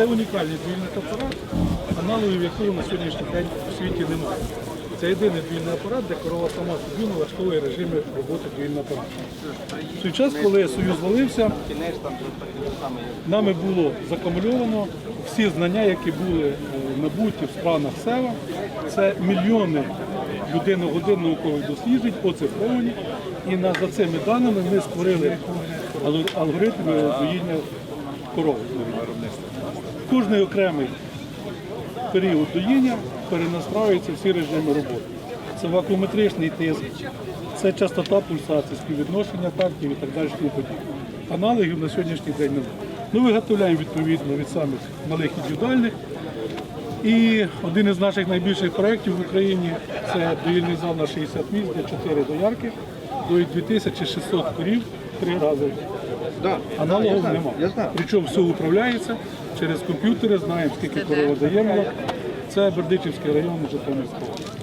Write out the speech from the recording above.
Це унікальний двійний апарат, аналогів якого на сьогоднішній день у світі немає. Це єдиний двійний апарат, де корова сама собі налаштовує режими роботи двійного апарату. В той час, коли Союз валився, нами було закумульовано всі знання, які були е, набуті в странах СЕВА. Це мільйони людиногодин наукових досліджень, оцифровані. І за цими даними ми створили алгоритми доїння корови. Кожний окремий період доїння перенастраюються всі режими роботи. Це вакуометричний тиск, це частота пульсації, співвідношення тактів і так далі. Аналогів на сьогоднішній день немає. Ми виготовляємо відповідно від самих малих індивідуальних. І один із наших найбільших проєктів в Україні це доїльний зал на 60 місць, де 4 доярки, доїть 2600 корів три рази. Да. Аналогів Я знаю, немає. Я знаю. Причому все управляється через комп'ютери, знаємо, скільки корова даємо. Це Бердичівський район Житомирського.